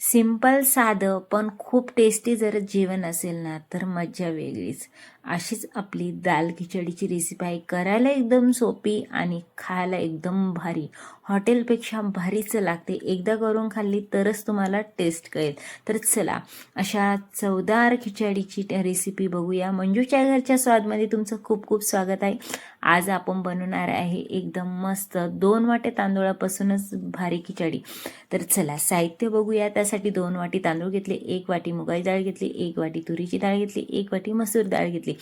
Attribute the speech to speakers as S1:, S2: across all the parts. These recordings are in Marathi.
S1: सिंपल साधं पण खूप टेस्टी जर जेवण असेल ना तर मज्जा वेगळीच. अशीच आपली दाल खिचडीची रेसिपी आहे. करायला एकदम सोपी आणि खायला एकदम भारी. हॉटेलपेक्षा भारीच लागते. एकदा करून खाल्ली तरच तुम्हाला टेस्ट कळेल. तर चला अशा चवदार खिचडीची रेसिपी बघूया. मंजूच्या घरच्या स्वादमध्ये तुमचं खूप खूप स्वागत आहे. आज आपण बनवणार आहे एकदम मस्त दोन वाटे तांदूळापासूनच भारी खिचडी. तर चला साहित्य बघूया. त्यासाठी दोन वाटी तांदूळ घेतले एक वाटी मुगाची डाळ घेतली एक वाटी तुरीची डाळ घेतली एक वाटी मसूर डाळ घेतली.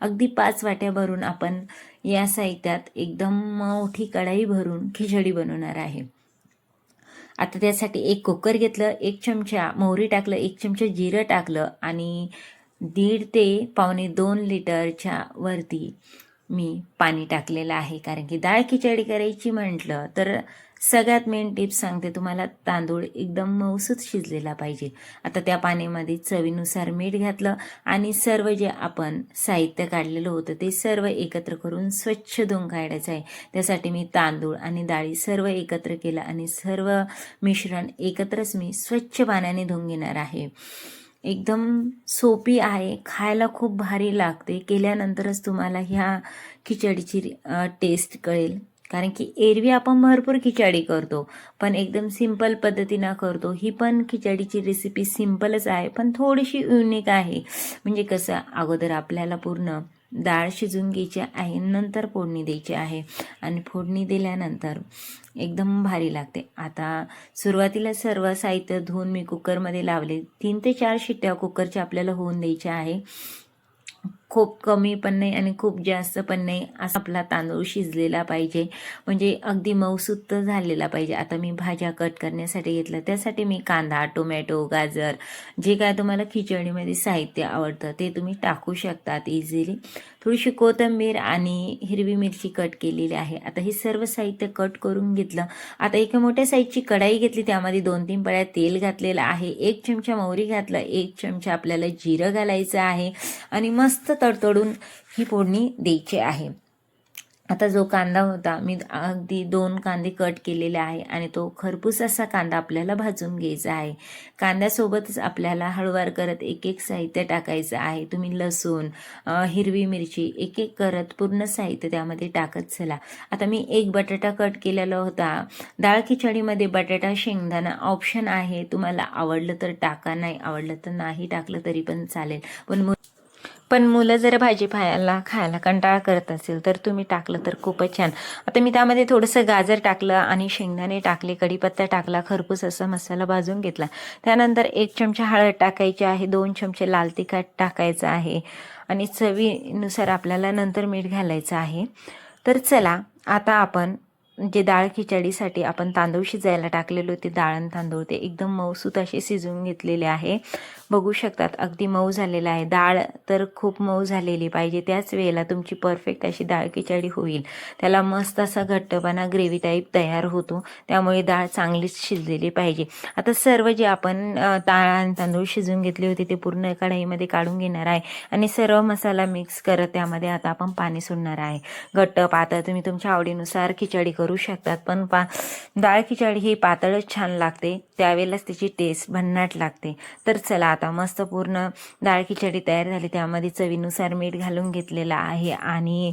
S1: अगदी पाच वाट्या भरून आपण या साहित्यात एकदम मोठी कढाई भरून खिचडी बनवणार आहे. आता त्यासाठी एक कुकर घेतलं एक चमचा मोहरी टाकलं एक चमचा जिरं टाकलं आणि दीड ते पावणे दोन लिटरच्या वरती मी पाणी टाकलेलं आहे. कारण की डाळ खिचडी करायची म्हटलं तर सगळ्यात मेन टिप्स सांगते तुम्हाला. तांदूळ एकदम मऊसूत शिजलेला पाहिजे. आता त्या पाण्यामध्ये चवीनुसार मीठ घातलं आणि सर्व जे आपण साहित्य काढलेलं होतं ते सर्व एकत्र करून स्वच्छ धुवून काढायचं आहे. त्यासाठी मी तांदूळ आणि डाळी सर्व एकत्र केलं आणि सर्व मिश्रण एकत्रच मी स्वच्छ पाण्याने धुवून घेणार आहे. एकदम सोपी आहे. खायला खूप भारी लागते. केल्यानंतरच तुम्हाला ह्या खिचडीची टेस्ट कळेल. कारण की एरवी आपण भरपूर खिचडी करतो पण एकदम सिंपल पद्धतीनं करतो. ही पण खिचडीची रेसिपी सिंपलच आहे पण थोडीशी युनिक आहे. म्हणजे कसं अगोदर आपल्याला पूर्ण डाळ शिजून घ्यायची आहे नंतर फोडणी द्यायची आहे. आणि फोडणी दिल्यानंतर एकदम भारी लागते. आता सुरुवातीला सर्व साहित्य धुवून मी कुकरमध्ये लावले. तीन ते चार शिट्ट्या कुकरच्या आपल्याला होऊन द्यायच्या आहे. खूप कमी पण नाही आणि खूप जास्त पण नाही असा आपला तांदूळ शिजलेला पाहिजे. म्हणजे अगदी मऊसूत झालेला पाहिजे. आता मी भाज्या कट करण्यासाठी घेतलं त्यासाठी मी कांदा टोमॅटो गाजर जे काय तुम्हाला खिचडीमध्ये साहित्य आवडतं ते तुम्ही टाकू शकतात इझिली थोडीशी कोथिंबीर आणि हिरवी मिरची कट केलेली आहे. आता हे सर्व साहित्य कट करून घेतलं. आता एका मोठ्या साईजची कढाई घेतली. त्यामध्ये दोन तीन पळ्या तेल घातलेलं आहे. एक चमचा मोहरी घातलं. एक चमचा आपल्याला जिरं घालायचं आहे. आणि मस्त तडतडून ही फोडणी द्यायची आहे. आता जो कांदा होता मी अगदी दोन कांदे कट केलेले आहे आणि तो खरपूस असा कांदा आपल्याला भाजून घ्यायचा आहे. कांद्यासोबतच आपल्याला हळवार करत एक एक साहित्य टाकायचं आहे. तुम्ही लसूण हिरवी मिरची एक एक करत पूर्ण साहित्य त्यामध्ये टाकत चला. आता मी एक बटाटा कट केलेला होता. डाळ खिचडीमध्ये बटाटा शेंगदाणा ऑप्शन आहे. तुम्हाला आवडलं तर टाका नाही आवडलं तर नाही टाकलं तरी पण चालेल. पण पण मुलं जर भाजी खायला खायला कंटाळा करत असेल तर तुम्ही टाकलं तर खूपच छान. आता मी त्यामध्ये थोडंसं गाजर टाकलं आणि शेंगदाणे टाकले कढीपत्ता टाकला खरपूस असा मसाला भाजून घेतला. त्यानंतर एक चमचा हळद टाकायची आहे दोन चमचे लाल तिखट टाकायचं आहे आणि चवीनुसार आपल्याला नंतर मीठ घालायचं आहे. तर चला आता आपण जे डाळ खिचडीसाठी आपण तांदूळ शिजायला टाकलेले होते डाळ आणि तांदूळ ते एकदम मऊसूत असे शिजवून घेतलेले आहे. बघू शकतात अगदी मऊ झालेलं आहे. डाळ तर खूप मऊ झालेली पाहिजे. त्याच वेळेला तुमची परफेक्ट अशी डाळ खिचडी होईल. त्याला मस्त असा घट्टपणा ग्रेव्ही टाईप तयार होतो. त्यामुळे डाळ चांगलीच शिजलेली पाहिजे. आता सर्व जे आपण डाळ आणि तांदूळ शिजवून घेतले होते ते पूर्ण कढाईमध्ये काढून घेणार आहे. आणि सर्व मसाला मिक्स करत त्यामध्ये आता आपण पाणी सोडणार आहे. घट्ट पातळ तुम्ही तुमच्या आवडीनुसार खिचडी करू करू शकतात. पण पा डाळ खिचडी ही पातळच छान लागते. त्यावेळेलाच त्याची टेस्ट भन्नाट लागते. तर चला आता मस्त पूर्ण डाळ खिचडी तयार झाली. त्यामध्ये चवीनुसार मीठ घालून घेतलेलं आहे आणि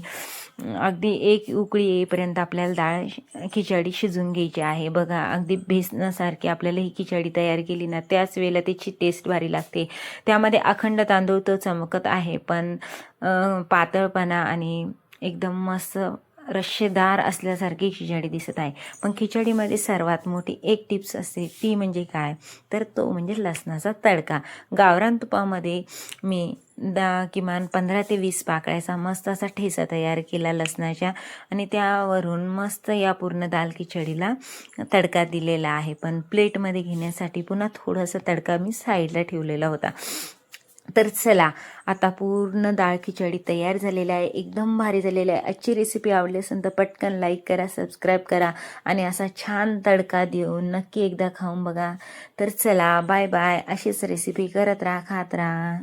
S1: अगदी एक उकळी येईपर्यंत आपल्याला डाळ खिचडी शिजून घ्यायची आहे. बघा अगदी भेसण्यासारखी आपल्याला ही खिचडी तयार केली ना त्याच वेळेला त्याची टेस्ट भारी लागते. त्यामध्ये अखंड तांदूळ तो चमकत आहे पण पातळपणा आणि एकदम मस्त रश्शेदार असल्यासारखी खिचडी दिसत आहे. पण खिचडीमध्ये सर्वात मोठी एक टिप्स असते ती म्हणजे काय? तर तो म्हणजे लसणाचा तडका. गावरान तुपामध्ये मी दा किमान पंधरा ते वीस पाकळ्याचा मस्त असा ठेसा तयार केला लसणाच्या आणि त्यावरून मस्त या पूर्ण दाल खिचडीला तडका दिलेला आहे. पण प्लेटमध्ये घेण्यासाठी पुन्हा थोडंसं तडका मी साईडला ठेवलेला होता. तर चला आता पूर्ण डाळ खिचडी तयार झालेली आहे. एकदम भारी झालेली आहे. आजची रेसिपी आवडली असेल तर पटकन लाईक करा सबस्क्राईब करा आणि असा छान तडका देऊन नक्की एकदा खाऊन बघा. तर चला बाय बाय अशीच रेसिपी करत राहा खात राहा.